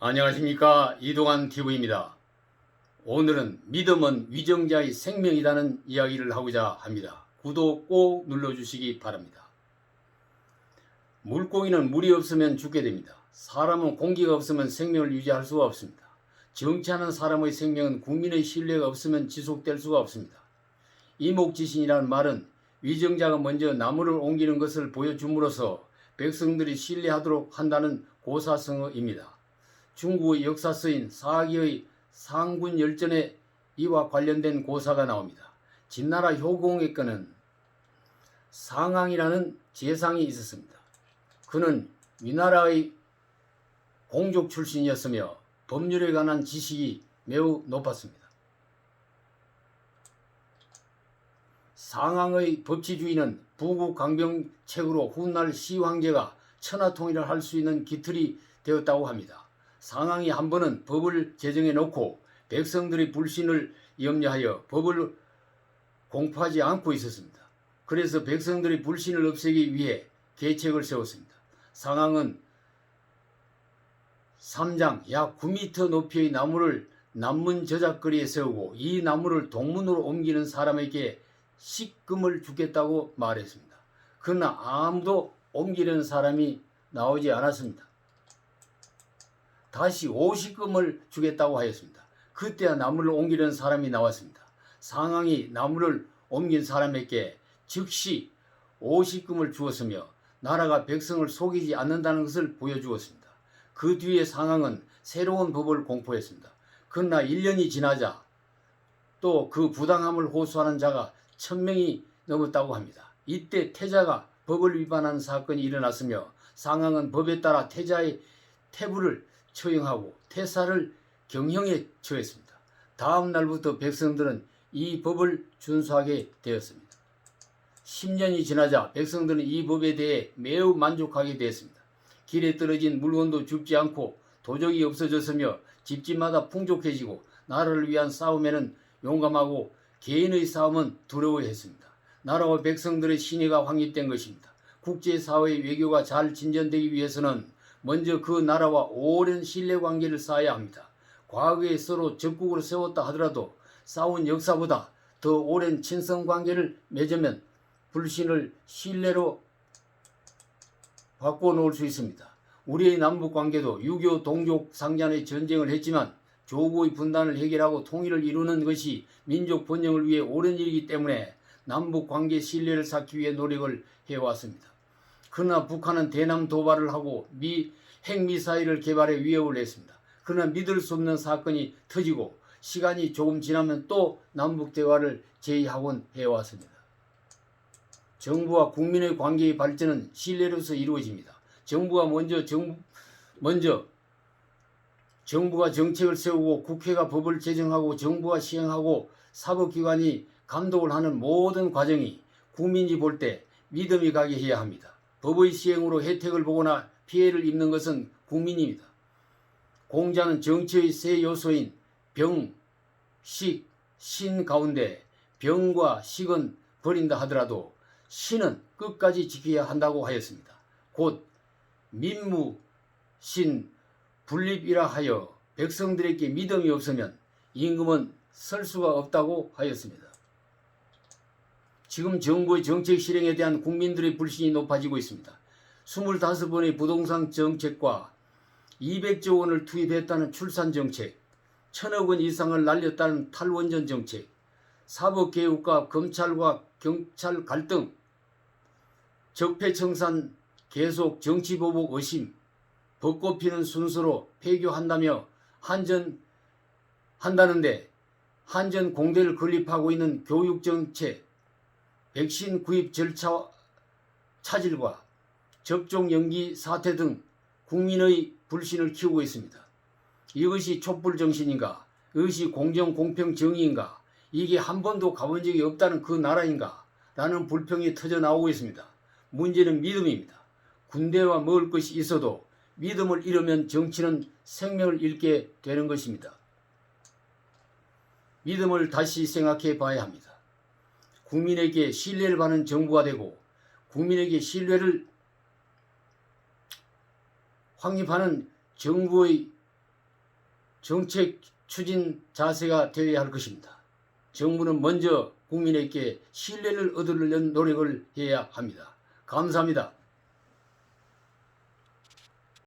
안녕하십니까 이동환 TV입니다. 오늘은 믿음은 위정자의 생명이라는 이야기를 하고자 합니다. 구독 꼭 눌러주시기 바랍니다. 물고기는 물이 없으면 죽게 됩니다. 사람은 공기가 없으면 생명을 유지할 수가 없습니다. 정치하는 사람의 생명은 국민의 신뢰가 없으면 지속될 수가 없습니다. 이목지신이라는 말은 위정자가 먼저 나무를 옮기는 것을 보여줌으로써 백성들이 신뢰하도록 한다는 고사성어입니다. 중국의 역사서인 사기의 상군 열전에 이와 관련된 고사가 나옵니다. 진나라 효공의 거는 상왕이라는 재상이 있었습니다. 그는 위나라의 공족 출신이었으며 법률에 관한 지식이 매우 높았습니다. 상황의 법치주의는 부국 강병책으로 훗날 시황제가 천하통일을 할 수 있는 기틀이 되었다고 합니다. 상황이 한 번은 법을 제정해 놓고 백성들의 불신을 염려하여 법을 공포하지 않고 있었습니다. 그래서 백성들의 불신을 없애기 위해 계책을 세웠습니다. 상황은 3장 약 9m 높이의 나무를 남문 저작거리에 세우고 이 나무를 동문으로 옮기는 사람에게 식금을 주겠다고 말했습니다. 그러나 아무도 옮기는 사람이 나오지 않았습니다. 다시 50금을 주겠다고 하였습니다. 그때야 나무를 옮기는 사람이 나왔습니다. 상황이 나무를 옮긴 사람에게 즉시 50금을 주었으며 나라가 백성을 속이지 않는다는 것을 보여주었습니다. 그 뒤에 상황은 새로운 법을 공포했습니다. 그러나 1년이 지나자 또 그 부당함을 호소하는 자가 천명이 넘었다고 합니다. 이때 태자가 법을 위반한 사건이 일어났으며 상황은 법에 따라 태자의 태부를 처형하고 태사를 경형에 처했습니다. 다음 날부터 백성들은 이 법을 준수하게 되었습니다. 10년이 지나자 백성들은 이 법에 대해 매우 만족하게 되었습니다. 길에 떨어진 물건도 줍지 않고 도적이 없어졌으며 집집마다 풍족해지고 나라를 위한 싸움에는 용감하고 개인의 싸움은 두려워했습니다. 나라와 백성들의 신의가 확립된 것입니다. 국제사회의 외교가 잘 진전되기 위해서는 먼저 그 나라와 오랜 신뢰 관계를 쌓아야 합니다. 과거에 서로 적국으로 세웠다 하더라도 싸운 역사보다 더 오랜 친성관계를 맺으면 불신을 신뢰로 바꿔놓을 수 있습니다. 우리의 남북 관계도 유교 동족 상잔의 전쟁을 했지만 조국의 분단을 해결하고 통일을 이루는 것이 민족 번영을 위해 옳은 일이기 때문에 남북 관계 신뢰를 쌓기 위해 노력을 해왔습니다. 그러나 북한은 대남 도발을 하고 미 핵미사일을 개발해 위협을 했습니다. 그러나 믿을 수 없는 사건이 터지고 시간이 조금 지나면 또 남북 대화를 제의하곤 해왔습니다. 정부와 국민의 관계의 발전은 신뢰로서 이루어집니다. 정부가 먼저 정 먼저 정부가 정책을 세우고 국회가 법을 제정하고 정부가 시행하고 사법기관이 감독을 하는 모든 과정이 국민이 볼 때 믿음이 가게 해야 합니다. 법의 시행으로 혜택을 보거나 피해를 입는 것은 국민입니다. 공자는 정치의 세 요소인 병, 식, 신 가운데 병과 식은 버린다 하더라도 신은 끝까지 지켜야 한다고 하였습니다. 곧 민무, 신, 분립이라 하여 백성들에게 믿음이 없으면 임금은 설 수가 없다고 하였습니다. 지금 정부의 정책 실행에 대한 국민들의 불신이 높아지고 있습니다. 25번의 부동산 정책과 200조 원을 투입했다는 출산 정책, 천억 원 이상을 날렸다는 탈원전 정책, 사법개혁과 검찰과 경찰 갈등, 적폐청산 계속 정치보복 의심, 벚꽃 피는 순서로 폐교한다며 한전 한다는데 한전 공대를 건립하고 있는 교육정책, 백신 구입 절차 차질과 접종 연기 사태 등 국민의 불신을 키우고 있습니다. 이것이 촛불 정신인가? 이것이 공정, 공평, 정의인가? 이게 한 번도 가본 적이 없다는 그 나라인가? 라는 불평이 터져 나오고 있습니다. 문제는 믿음입니다. 군대와 먹을 것이 있어도 믿음을 잃으면 정치는 생명을 잃게 되는 것입니다. 믿음을 다시 생각해 봐야 합니다. 국민에게 신뢰를 받는 정부가 되고 국민에게 신뢰를 확립하는 정부의 정책 추진 자세가 되어야 할 것입니다. 정부는 먼저 국민에게 신뢰를 얻으려는 노력을 해야 합니다. 감사합니다.